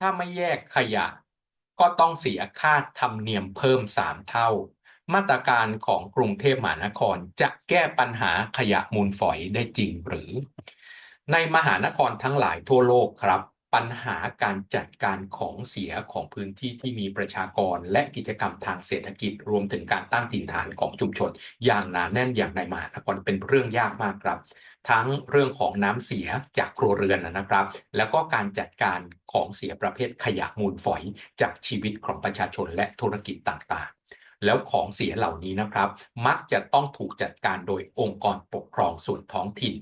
ถ้าไม่แยกขยะ ก็ต้องเสียค่าธรรมเนียมเพิ่ม 3 เท่า มาตรการของกรุงเทพมหานครจะแก้ปัญหาขยะมูลฝอยได้จริงหรือ ในมหานครทั้งหลายทั่วโลกครับ ปัญหาการจัดการของเสียของพื้นที่ที่มีประชากร และกิจกรรมทางเศรษฐกิจ รวมถึงการตั้งถิ่นฐานของชุมชน อย่างหนาแน่นอย่างในมหานครเป็นเรื่องยากมากครับ ทั้งเรื่องของน้ำเสียจากครัวเรือนนะครับ แล้วก็การจัดการของเสียประเภทขยะมูลฝอย จากชีวิตของประชาชนและธุรกิจต่างๆ แล้วของเสียเหล่านี้นะครับ มักจะต้องถูกจัดการโดยองค์กรปกครองส่วนท้องถิ่น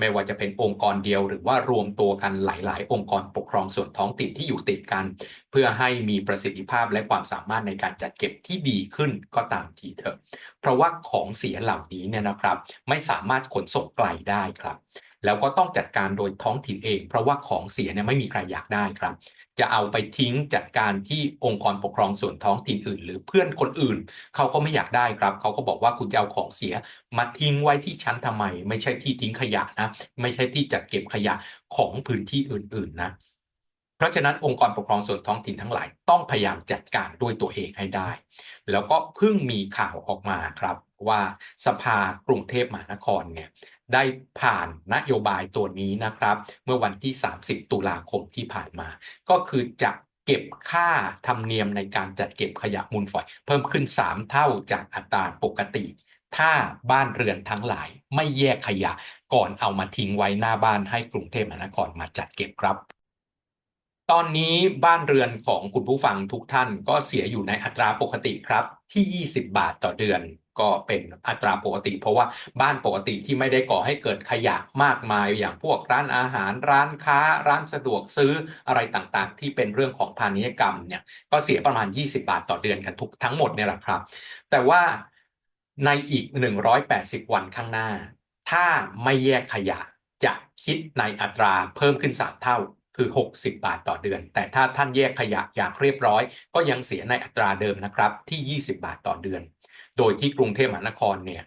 ไม่ว่าจะเป็นองค์กรเดียว หรือว่ารวมตัวกันหลาย ๆ องค์กรปกครองส่วนท้องถิ่นที่อยู่ติดกัน เพื่อให้มีประสิทธิภาพและความสามารถในการจัดเก็บที่ดีขึ้นก็ตามทีเถอะ เพราะว่าของเสียเหล่านี้เนี่ยนะครับ ไม่สามารถขนส่งไกลได้ครับ แล้วก็ต้องจัดการโดยท้องถิ่นเอง เพราะว่าของเสียเนี่ยไม่มีใครอยากได้ครับ จะเอาไปทิ้งจัดการที่องค์กรปกครองส่วนท้องถิ่นอื่น หรือเพื่อนคนอื่น เขาก็ไม่อยากได้ครับ เขาก็บอกว่าคุณจะเอาของเสีย มาทิ้งไว้ที่ชั้นทำไม ไม่ใช่ที่ทิ้งขยะนะ ไม่ใช่ที่จัดเก็บขยะของพื้นที่อื่น ๆ นะเพราะฉะนั้นองค์กรปกครองส่วนท้องถิ่นทั้งหลายต้องพยายามจัดการด้วยตัวเองให้ได้ แล้วก็เพิ่งมีข่าวออกมาครับ ว่าสภากรุงเทพมหานครเนี่ยได้ผ่านนโยบายตัวนี้นะครับ เมื่อวันที่ 30 ตุลาคมที่ผ่านมา ก็คือจะเก็บค่าธรรมเนียมในการจัดเก็บขยะมูลฝอย เพิ่มขึ้น 3 เท่าจากอัตราปกติ ถ้าบ้านเรือนทั้งหลายไม่แยกขยะก่อนเอามาทิ้งไว้หน้าบ้านให้กรุงเทพมหานครมาจัดเก็บครับตอนนี้บ้านเรือนของคุณผู้ฟังทุกท่านก็เสียอยู่ในอัตราปกติครับที่ 20 บาทต่อเดือน ก็เป็นอัตราปกติ เพราะว่าบ้านปกติที่ไม่ได้ก่อให้เกิดขยะมากมายอย่างพวกร้านอาหารร้านค้า ร้านสะดวกซื้ออะไรต่างๆ ที่เป็นเรื่องของพาณิชยกรรมเนี่ยก็เสียประมาณ 20 บาทต่อเดือนกันทุกทั้งหมดเนี่ยแหละครับ แต่ว่าในอีก 180 วันข้างหน้า ถ้าไม่แยกขยะจะคิดในอัตราเพิ่มขึ้น 3 เท่า คือ 60 บาทต่อเดือน แต่ถ้าท่านแยกขยะอย่างเรียบร้อย ก็ยังเสียในอัตราเดิมนะครับที่ 20 บาทต่อเดือน โดยที่กรุงเทพมหานครเนี่ย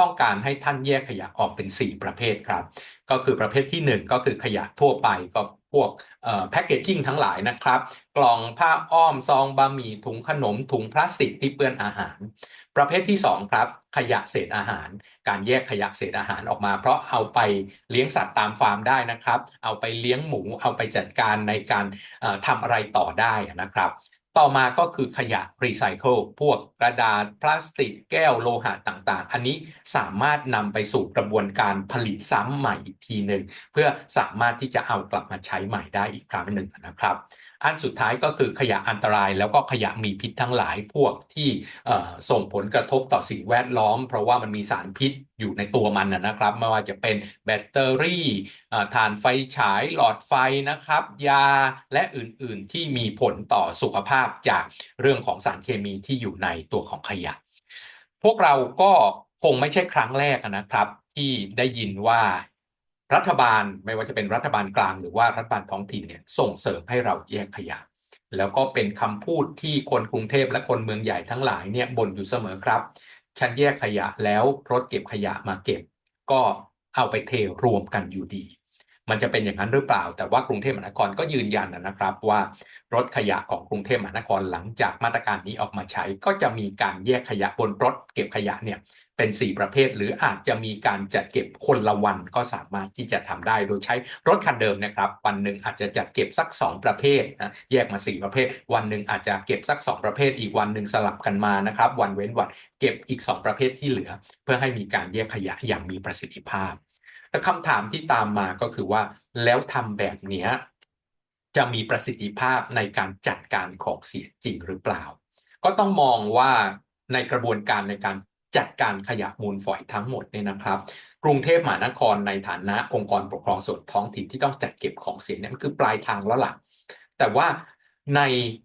ต้องการให้ท่านแยกขยะออกเป็น 4 ประเภทครับ ก็คือประเภทที่ 1 ก็คือขยะทั่วไปก็พวกแพคเกจจิ้งทั้งหลายนะครับ กล่องผ้าอ้อมซองบะหมี่ถุงขนมถุงพลาสติกที่เปื้อนอาหาร ประเภทที่ 2 ครับ ขยะเศษอาหาร การแยกขยะเศษอาหารออกมา เพราะเอาไปเลี้ยงสัตว์ตามฟาร์มได้นะครับ เอาไปเลี้ยงหมู เอาไปจัดการในการทำอะไรต่อได้นะครับ ต่อมาก็คือขยะรีไซเคิลพวกกระดาษพลาสติกแก้วโลหะต่างๆ อันนี้สามารถนำไปสู่กระบวนการผลิตซ้ำใหม่อีกทีหนึ่งเพื่อสามารถที่จะเอากลับมาใช้ใหม่ได้อีกครั้งหนึ่งนะครับ อันสุดท้ายก็คือขยะอันตรายแล้วก็ขยะมีพิษทั้งหลายพวกที่ส่งผลกระทบต่อสิ่งแวดล้อม เพราะว่ามันมีสารพิษอยู่ในตัวมันนะครับ ไม่ว่าจะเป็นแบตเตอรี่ถ่านไฟฉายหลอดไฟนะครับ ยาและอื่นๆที่มีผลต่อสุขภาพจากเรื่องของสารเคมีที่อยู่ในตัวของขยะ พวกเราก็คงไม่ใช่ครั้งแรกนะครับ ที่ได้ยินว่า รัฐบาลไม่ว่าจะเป็นรัฐบาลกลางหรือว่ารัฐบาลท้องถิ่นเนี่ยส่งเสริมให้เราแยกขยะ แล้วก็เป็นคำพูดที่คนกรุงเทพและคนเมืองใหญ่ทั้งหลายเนี่ยบ่นอยู่เสมอครับ ฉันแยกขยะแล้วรถเก็บขยะมาเก็บ ก็เอาไปเทรวมกันอยู่ดี มันจะเป็นอย่างนั้นหรือเปล่า แต่ว่ากรุงเทพมหานครก็ยืนยันนะครับ ว่ารถขยะของกรุงเทพมหานครหลังจากมาตรการนี้ออกมาใช้ ก็จะมีการแยกขยะบนรถเก็บขยะเนี่ย เป็น 4 ประเภท หรืออาจจะมีการจัดเก็บคนละวันก็สามารถที่จะทำได้โดยใช้รถคันเดิมนะครับ วันหนึ่งอาจจะจัดเก็บสัก 2 ประเภทนะแยกมา 4 ประเภท วันหนึ่งอาจจะเก็บสัก 2 ประเภท อีกวันหนึ่งสลับกันมานะครับ วันเว้นวันเก็บอีก 2 ประเภทที่เหลือ เพื่อให้มีการแยกขยะอย่างมีประสิทธิภาพแต่คำถามที่ตามมาก็คือว่า แล้วทำแบบนี้จะมีประสิทธิภาพในการจัดการของเสียจริงหรือเปล่า ก็ต้องมองว่าในกระบวนการในการ จัดการขยะมูลฝอยทั้งหมดเนี่ยนะครับ กรุงเทพมหานครในฐานะองค์กรปกครองส่วนท้องถิ่นที่ต้องจัดเก็บของเสียเนี่ยมันคือปลายทางแล้วล่ะแต่ว่าใน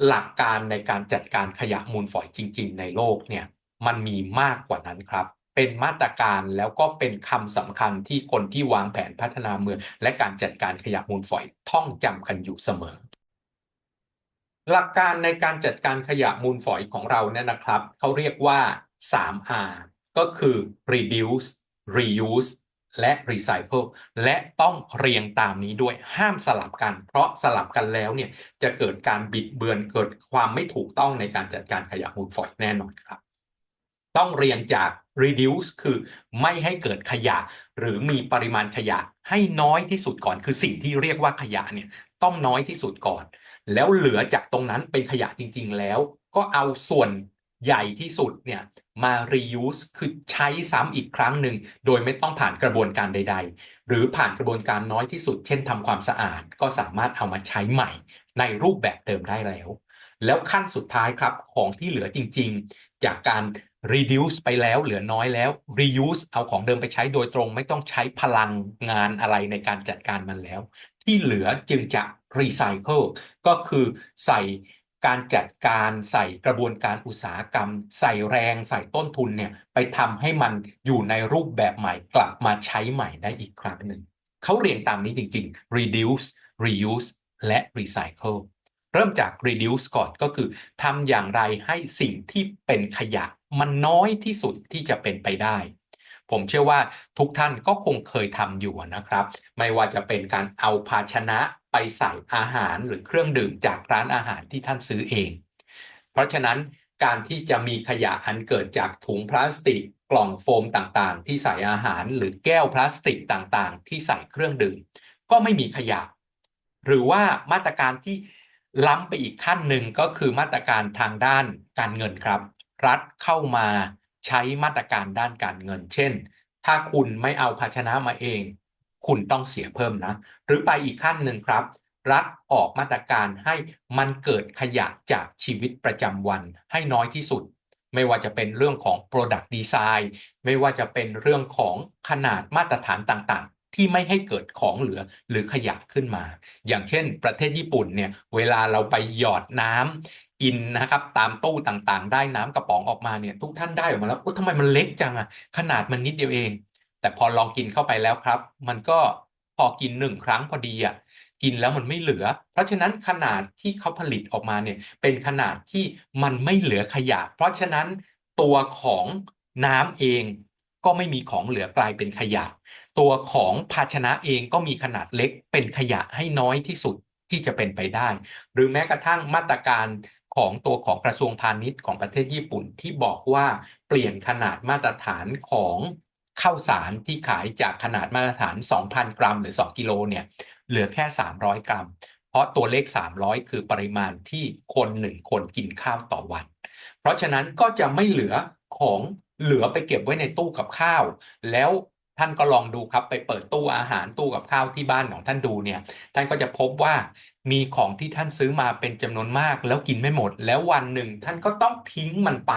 หลักการในการจัดการขยะมูลฝอยจริง ๆ ในโลกเนี่ยมันมีมากกว่านั้นครับ เป็นมาตรการแล้วก็เป็นคำสำคัญที่คนที่วางแผนพัฒนาเมือง และการจัดการขยะมูลฝอยท่องจำกันอยู่เสมอ หลักการในการจัดการขยะมูลฝอยของเราเนี่ยนะครับ เขาเรียกว่า 3R ก็คือ reduce reuse และรีไซเคิลและต้องเรียงตามนี้ด้วยห้ามสลับกัน เพราะสลับกันแล้วเนี่ยจะเกิดการบิดเบือนเกิดความไม่ถูกต้องในการจัดการขยะมูลฝอยแน่นอนครับ ต้องเรียงจาก reduce คือไม่ให้เกิดขยะ หรือมีปริมาณขยะให้น้อยที่สุดก่อน คือสิ่งที่เรียกว่าขยะเนี่ยต้องน้อยที่สุดก่อน แล้วเหลือจากตรงนั้นเป็นขยะจริง ๆ แล้วก็เอาส่วน ใหญ่ที่สุดเนี่ยมา reuse คือใช้ซ้ำอีกครั้งหนึ่ง โดยไม่ต้องผ่านกระบวนการใด ๆ หรือผ่านกระบวนการน้อยที่สุด เช่นทำความสะอาดก็สามารถเอามาใช้ใหม่ในรูปแบบเดิมได้แล้ว แล้วขั้นสุดท้ายครับของที่เหลือจริง ๆ จากการ reduce ไปแล้วเหลือน้อยแล้ว reuse เอาของเดิมไปใช้โดยตรง ไม่ต้องใช้พลังงานอะไรในการจัดการมันแล้ว ที่เหลือจึงจะ recycle ก็คือใส่ การจัดการใส่กระบวนการอุตสาหกรรม ใส่แรงใส่ต้นทุนเนี่ยไปทำให้มันอยู่ในรูปแบบใหม่กลับมาใช้ใหม่ได้อีกครั้งหนึ่งเขาเรียงตามนี้จริงๆ reduce reuse และ recycle เริ่มจาก reduce ก่อนก็คือทำอย่างไรให้สิ่งที่เป็นขยะ มันน้อยที่สุดที่จะเป็นไปได้ ผมเชื่อว่าทุกท่านก็คงเคยทำอยู่นะครับ ไม่ว่าจะเป็นการเอาภาชนะ ไปใส่อาหารหรือเครื่องดื่มจากร้านอาหารที่ท่านซื้อเอง เพราะฉะนั้นการที่จะมีขยะอันเกิดจากถุงพลาสติก กล่องโฟมต่างๆ ที่ใส่อาหารหรือแก้วพลาสติกต่างๆ ที่ใส่เครื่องดื่ม ก็ไม่มีขยะ หรือว่ามาตรการที่ล้ำไปอีกขั้นหนึ่งก็คือมาตรการทางด้านการเงินครับ รัฐเข้ามาใช้มาตรการด้านการเงิน เช่น ถ้าคุณไม่เอาภาชนะมาเอง คุณต้องเสียเพิ่มนะ หรือไปอีกขั้นหนึ่งครับ รัฐออกมาตรการให้มันเกิดขยะจากชีวิตประจำวันให้น้อยที่สุด ไม่ว่าจะเป็นเรื่องของ Product Design ไม่ว่าจะเป็นเรื่องของขนาดมาตรฐานต่างๆ ที่ไม่ให้เกิดของเหลือหรือขยะขึ้นมา อย่างเช่น ประเทศญี่ปุ่นเนี่ยเวลาเราไปหยอดน้ำกินนะครับตามตู้ต่างๆ ได้น้ำกระป๋องออกมาเนี่ยทุกท่านได้ออกมาแล้วทำไมมันเล็กจังอะขนาดมันนิดเดียวเอง แต่พอลองกินเข้าไปแล้วครับ มันก็พอกินหนึ่งครั้งพอดีอะกินแล้วมันไม่เหลือ เพราะฉะนั้นขนาดที่เขาผลิตออกมาเนี่ยเป็นขนาดที่มันไม่เหลือขยะ เพราะฉะนั้นตัวของน้ำเองก็ไม่มีของเหลือกลายเป็นขยะ ตัวของภาชนะเองก็มีขนาดเล็กเป็นขยะให้น้อยที่สุดที่จะเป็นไปได้ หรือแม้กระทั่งมาตรการของตัวของกระทรวงพาณิชย์ของประเทศญี่ปุ่นที่บอกว่าเปลี่ยนขนาดมาตรฐานของ ข้าวสารที่ขายจากขนาดมาตรฐาน 2,000 กรัม หรือ 2 กิโลเนี่ยเหลือแค่ 300 กรัม เพราะตัวเลข 300 คือปริมาณที่คนหนึ่งคนกินข้าวต่อวัน เพราะฉะนั้นก็จะไม่เหลือของเหลือไปเก็บไว้ในตู้กับข้าว แล้วท่านก็ลองดูครับไปเปิดตู้อาหารตู้กับข้าวที่บ้านของท่านดูเนี่ย ท่านก็จะพบว่ามีของที่ท่านซื้อมาเป็นจำนวนมาก แล้วกินไม่หมด แล้ววันหนึ่งท่านก็ต้องทิ้งมันไป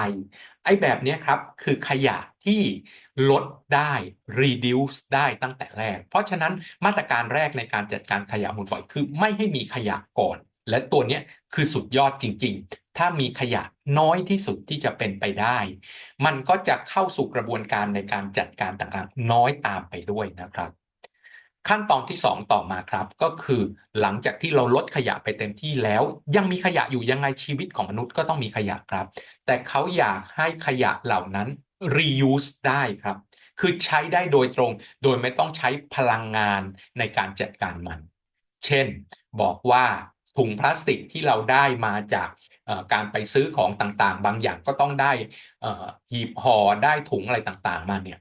ไอ้แบบนี้ครับคือขยะ ที่ลดได้ reduce ได้ตั้งแต่แรก เพราะฉะนั้นมาตรการแรกในการจัดการขยะมูลฝอยคือไม่ให้มีขยะก่อน และตัวนี้คือสุดยอดจริง ๆ ถ้ามีขยะน้อยที่สุดที่จะเป็นไปได้ มันก็จะเข้าสู่กระบวนการในการจัดการต่างๆ น้อยตามไปด้วยนะครับ ขั้นตอนที่ 2 ต่อมาครับ ก็คือหลังจากที่เราลดขยะไปเต็มที่แล้ว ยังมีขยะอยู่ยังไงชีวิตของมนุษย์ก็ต้องมีขยะครับ แต่เขาอยากให้ขยะเหล่านั้น reuse ได้ครับ คือใช้ได้โดยตรง โดยไม่ต้องใช้พลังงานในการจัดการมัน เช่น บอกว่าถุงพลาสติกที่เราได้มาจากการไปซื้อของต่างๆ บางอย่างก็ต้องได้หีบห่อได้ถุงอะไรต่างๆ มาเนี่ย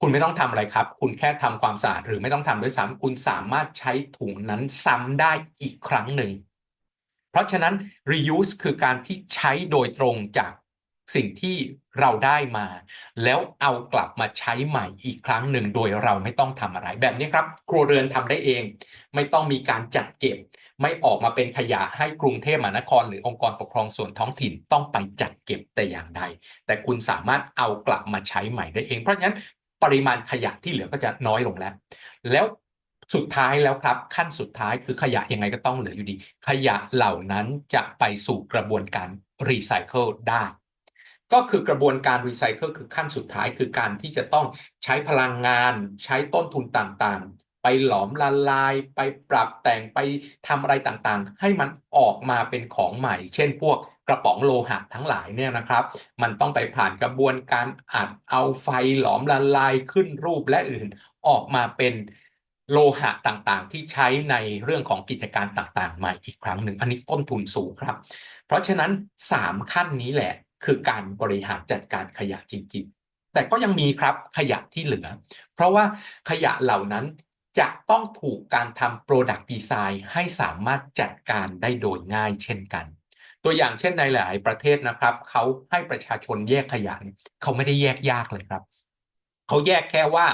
คุณไม่ต้องทำอะไรครับ คุณแค่ทำความสะอาดหรือไม่ต้องทำด้วยซ้ำคุณสามารถใช้ถุงนั้นซ้ำได้อีกครั้งหนึ่ง เพราะฉะนั้น reuse คือการที่ใช้โดยตรงจาก สิ่งที่เราได้มา แล้วเอากลับมาใช้ใหม่อีกครั้งหนึ่งโดยเราไม่ต้องทำอะไร แบบนี้ครับ ครัวเรือนทำได้เอง ไม่ต้องมีการจัดเก็บ ไม่ออกมาเป็นขยะให้กรุงเทพมหานคร หรือองค์กรปกครองส่วนท้องถิ่นต้องไปจัดเก็บแต่อย่างใด แต่คุณสามารถเอากลับมาใช้ใหม่ได้เอง เพราะฉะนั้นปริมาณขยะที่เหลือก็จะน้อยลงแล้ว แล้วสุดท้ายแล้วครับ ขั้นสุดท้ายคือขยะยังไงก็ต้องเหลืออยู่ดี ขยะเหล่านั้นจะไปสู่กระบวนการรีไซเคิลได้ ก็คือกระบวนการรีไซเคิลคือขั้นสุดท้ายคือการที่จะต้องใช้พลังงาน ใช้ต้นทุนต่างๆ ไปหลอมละลาย ไปปรับแต่งไปทำอะไรต่างๆ ให้มันออกมาเป็นของใหม่ เช่นพวกกระป๋องโลหะทั้งหลายเนี่ยนะครับ มันต้องไปผ่านกระบวนการอัดเอาไฟหลอมละลายขึ้นรูปและอื่นออกมาเป็นโลหะต่างๆ ที่ใช้ในเรื่องของกิจการต่างๆ ใหมาอีกครั้งหนึ่ง อันนี้ต้นทุนสูงครับ เพราะฉะนั้น 3 ขั้นนี้แหละ คือการบริหารจัดการขยะจริงๆ แต่ก็ยังมีครับขยะที่เหลือ เพราะว่าขยะเหล่านั้นจะต้องถูกการทำ Product Design ให้สามารถจัดการได้โดยง่ายเช่นกัน ตัวอย่างเช่นในหลายประเทศนะครับ เขาให้ประชาชนแยกขยะเขาไม่ได้แยกยากเลยครับเขาแยกแค่ว่า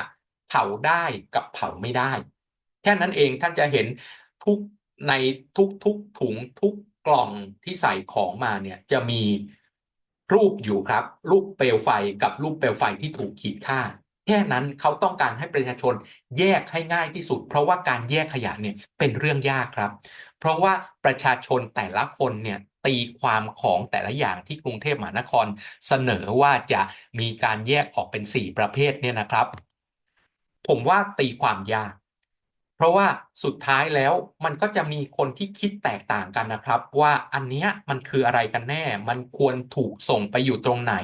เผาได้กับเผาไม่ได้ แค่นั้นเองท่านจะเห็นทุกในทุกทุกถุงทุกกล่องที่ใส่ของมาเนี่ยจะมี รูปอยู่ครับ รูปเปลวไฟกับรูปเปลวไฟที่ถูกขีดค่า แค่นั้นเขาต้องการให้ประชาชนแยกให้ง่ายที่สุด เพราะว่าการแยกขยะเนี่ยเป็นเรื่องยากครับ เพราะว่าประชาชนแต่ละคนเนี่ยตีความของแต่ละอย่างที่กรุงเทพมหานครเสนอว่าจะมีการแยกออกเป็น 4 ประเภทเนี่ยนะครับ ผมว่าตีความยาก เพราะว่าสุดท้ายแล้วมันก็จะมีคนที่คิดแตกต่างกันนะครับ ว่าอันเนี้ยมันคืออะไรกันแน่ มันควรถูกส่งไปอยู่ตรงไหน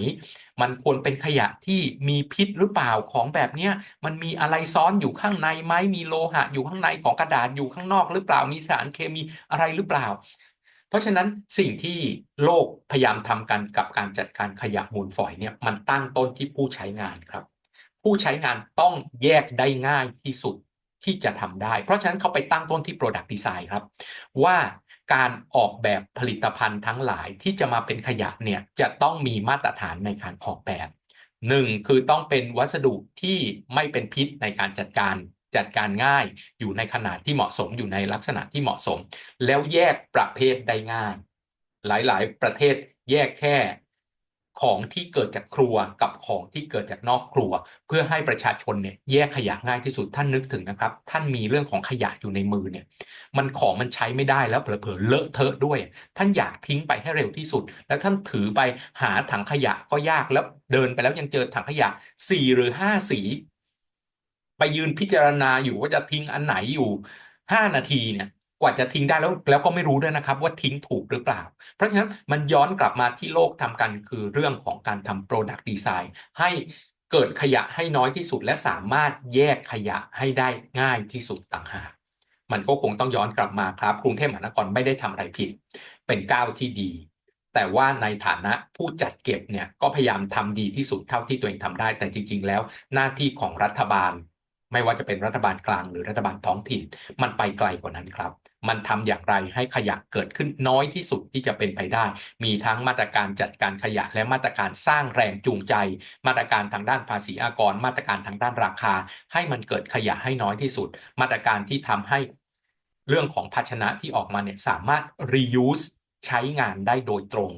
มันควรเป็นขยะที่มีพิษหรือเปล่าของแบบเนี้ยมันมีอะไรซ้อนอยู่ข้างในไหมมีโลหะ อยู่ข้างในของกระดาษอยู่ข้างนอกหรือเปล่ามีสารเคมีอะไรหรือเปล่า เพราะฉะนั้นสิ่งที่โลกพยายามทำกันกับการจัดการขยะมูลฝอยเนี่ยมันตั้งต้นที่ผู้ใช้งานครับ ผู้ใช้งานต้องแยกได้ง่ายที่สุด ที่จะทำได้ เพราะฉะนั้นเขาไปตั้งต้นที่ Product Design ครับ ว่าการออกแบบผลิตภัณฑ์ทั้งหลายที่จะมาเป็นขยะเนี่ยจะต้องมีมาตรฐานในการออกแบบหนึ่งคือต้องเป็นวัสดุที่ไม่เป็นพิษในการจัดการจัดการง่ายอยู่ในขนาดที่เหมาะสมอยู่ในลักษณะที่เหมาะสม แล้วแยกประเภทได้ง่าย หลายๆ ประเทศแยกแค่ ของที่เกิดจากครัวกับของที่เกิดจากนอกครัว เพื่อให้ประชาชนเนี่ยแยกขยะง่ายที่สุดท่านนึกถึงนะครับ ท่านมีเรื่องของขยะอยู่ในมือเนี่ยมันของมันใช้ไม่ได้แล้วเผลอๆเลอะเทอะด้วย ท่านอยากทิ้งไปให้เร็วที่สุด แล้วท่านถือไปหาถังขยะก็ยากแล้วเดินไปแล้วยังเจอถังขยะสี่หรือห้าสี ไปยืนพิจารณาอยู่ว่าจะทิ้งอันไหนอยู่ห้านาทีเนี่ย กว่าจะทิ้งได้แล้วแล้วก็ไม่รู้ด้วยนะครับ ว่าทิ้งถูกหรือเปล่า เพราะฉะนั้นมันย้อนกลับมาที่โลกทำกันคือเรื่องของการทำ Product Design ให้เกิดขยะให้น้อยที่สุด และสามารถแยกขยะให้ได้ง่ายที่สุดต่างหากมันก็คงต้องย้อนกลับมาครับกรุงเทพมหานครไม่ได้ทำอะไรผิด เป็นก้าวที่ดี แต่ว่าในฐานะผู้จัดเก็บเนี่ยก็พยายามทำดีที่สุดเท่าที่ตัวเองทำได้ แต่จริง ๆ แล้วหน้าที่ของรัฐบาล ไม่ว่าจะเป็นรัฐบาลกลางหรือรัฐบาลท้องถิ่น มันไปไกลกว่านั้นครับ มันทำอย่างไรให้ขยะเกิดขึ้นน้อยที่สุดที่จะเป็นไปได้ มีทั้งมาตรการจัดการขยะและมาตรการสร้างแรงจูงใจ มาตรการทางด้านภาษีอากร มาตรการทางด้านราคา ให้มันเกิดขยะให้น้อยที่สุด มาตรการที่ทำให้เรื่องของภาชนะที่ออกมาเนี่ยสามารถ reuse ใช้งานได้โดยตรง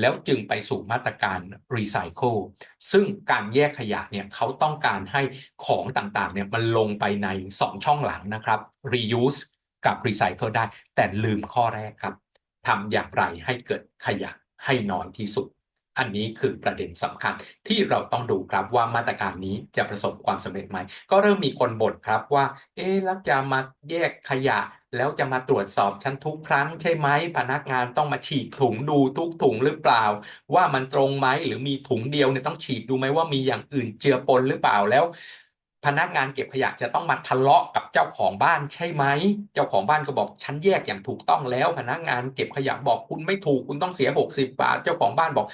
แล้วจึงไปสู่มาตรการ recycle ซึ่งการแยกขยะเนี่ยเขาต้องการให้ของต่างๆเนี่ยมันลงไปใน 2 ช่องหลังนะครับ reuse กับรีไซเคิลได้ แต่ลืมข้อแรกครับทำอย่างไรให้เกิดขยะให้น้อยที่สุด อันนี้คือประเด็นสำคัญที่เราต้องดูครับว่ามาตรการนี้จะประสบความสำเร็จไหม ก็เริ่มมีคนบ่นครับว่า เอ๊แล้วจะมาแยกขยะ แล้วจะมาตรวจสอบฉันทุกครั้งใช่ไหม พนักงานต้องมาฉีกถุงดูทุกถุงหรือเปล่า ว่ามันตรงไหมหรือมีถุงเดียวเนี่ยต้องฉีกดูไหมว่ามีอย่างอื่นเจือปนหรือเปล่าแล้ว พนักงานเก็บขยะจะต้องมาทะเลาะกับเจ้าของบ้านใช่ไหม เจ้าของบ้านก็บอกฉันแยกอย่างถูกต้องแล้ว พนักงานเก็บขยะบอกคุณไม่ถูกคุณต้องเสีย60บาท เจ้าของบ้านบอก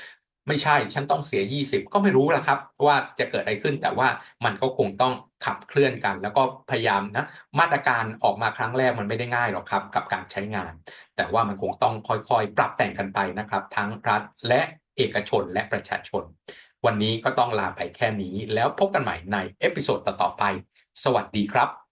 ไม่ใช่ฉันต้องเสีย20ก็ไม่รู้ละครับ ว่าจะเกิดอะไรขึ้นแต่ว่ามันก็คงต้องขับเคลื่อนกัน แล้วก็พยายามนะมาตรการออกมาครั้งแรกมันไม่ได้ง่ายหรอกครับ กับการใช้งาน แต่ว่ามันคงต้องค่อยๆ ปรับแต่งกันไปนะครับ ทั้งรัฐและเอกชนและประชาชน วันนี้ก็ต้องลาไปแค่นี้ แล้วพบกันใหม่ในเอพิโซดต่อๆไป สวัสดีครับ